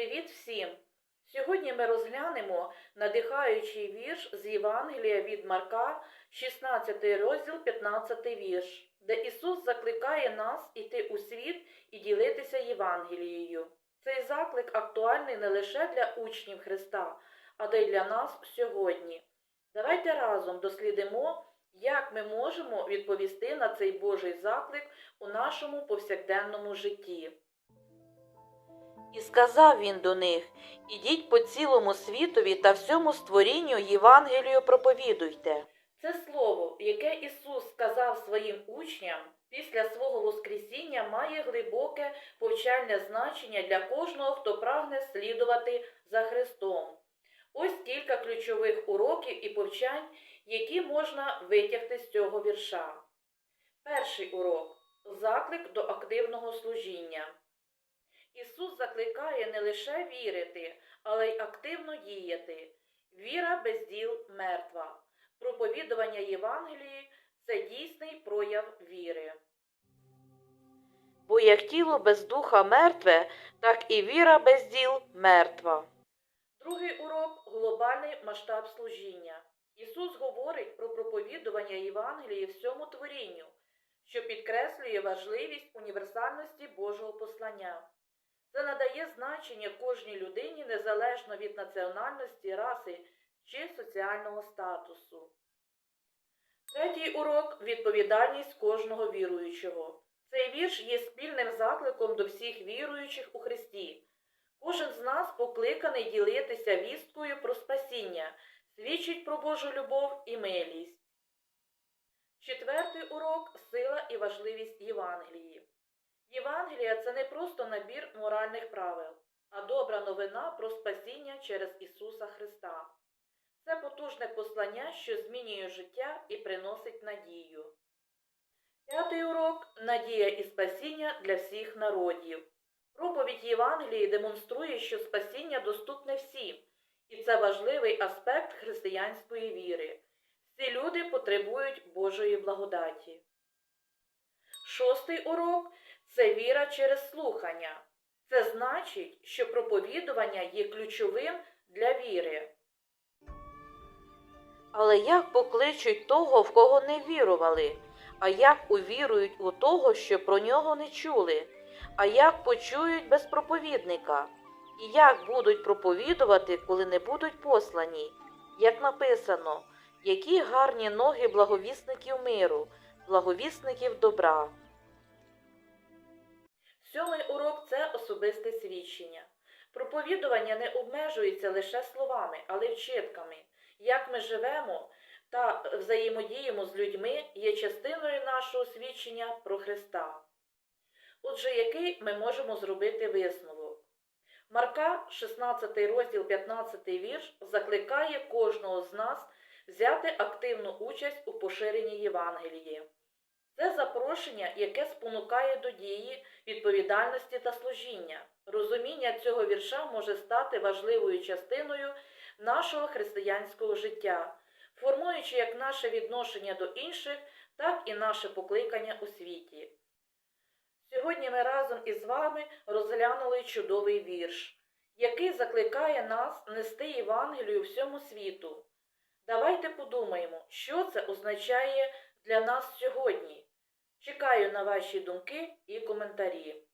Привіт всім! Сьогодні ми розглянемо надихаючий вірш з Євангелія від Марка, 16 розділ, 15 вірш, де Ісус закликає нас іти у світ і ділитися Євангелією. Цей заклик актуальний не лише для учнів Христа, а й для нас сьогодні. Давайте разом дослідимо, як ми можемо відповісти на цей Божий заклик у нашому повсякденному житті. І сказав він до них Ідіть по цілому світові та всьому створінню Євангелію проповідуйте. Це слово, яке Ісус сказав своїм учням після свого Воскресіння, має глибоке повчальне значення для кожного, хто прагне слідувати за Христом. Ось кілька ключових уроків і повчань, які можна витягти з цього вірша. Перший урок заклик до активного служіння. Ісус закликає не лише вірити, але й активно діяти. Віра без діл мертва. Проповідування Євангелії це дійсний прояв віри. Бо як тіло без духа мертве, так і віра без діл мертва. Другий урок глобальний масштаб служіння. Ісус говорить про проповідування Євангелії всьому творінню, що підкреслює важливість універсальності Божого послання. Це надає значення кожній людині незалежно від національності, раси чи соціального статусу. Третій урок відповідальність кожного віруючого. Цей вірш є спільним закликом до всіх віруючих у Христі. Кожен з нас покликаний ділитися вісткою про спасіння, свідчить про Божу любов і милість. Четвертий урок сила і важливість Євангелії. Євангелія це не просто набір моральних правил, а добра новина про спасіння через Ісуса Христа. Це потужне послання, що змінює життя і приносить надію. П'ятий урок надія і спасіння для всіх народів. Проповідь Євангелії демонструє, що спасіння доступне всім, і це важливий аспект християнської віри. Всі люди потребують Божої благодаті. Шостий урок це віра через слухання. Це значить, що проповідування є ключовим для віри. Але як покличуть того, в кого не вірували? А як увірують у того, що про нього не чули? А як почують без проповідника? І як будуть проповідувати, коли не будуть послані? Як написано, які гарні ноги благовісників миру, благовісників добра. Сьомий урок це особисте свідчення. Проповідування не обмежується лише словами, але й вчитками. Як ми живемо та взаємодіємо з людьми є частиною нашого свідчення про Христа. Отже, який ми можемо зробити висновок? Марка, 16 розділ, 15 вірш, закликає кожного з нас взяти активну участь у поширенні Євангелії. Це запрошення, яке спонукає до дії, відповідальності та служіння. Розуміння цього вірша може стати важливою частиною нашого християнського життя, формуючи як наше відношення до інших, так і наше покликання у світі. Сьогодні ми разом із вами розглянули чудовий вірш, який закликає нас нести Євангелію всьому світу. Давайте подумаємо, що це означає для нас сьогодні. Чекаю на ваші думки і коментарі.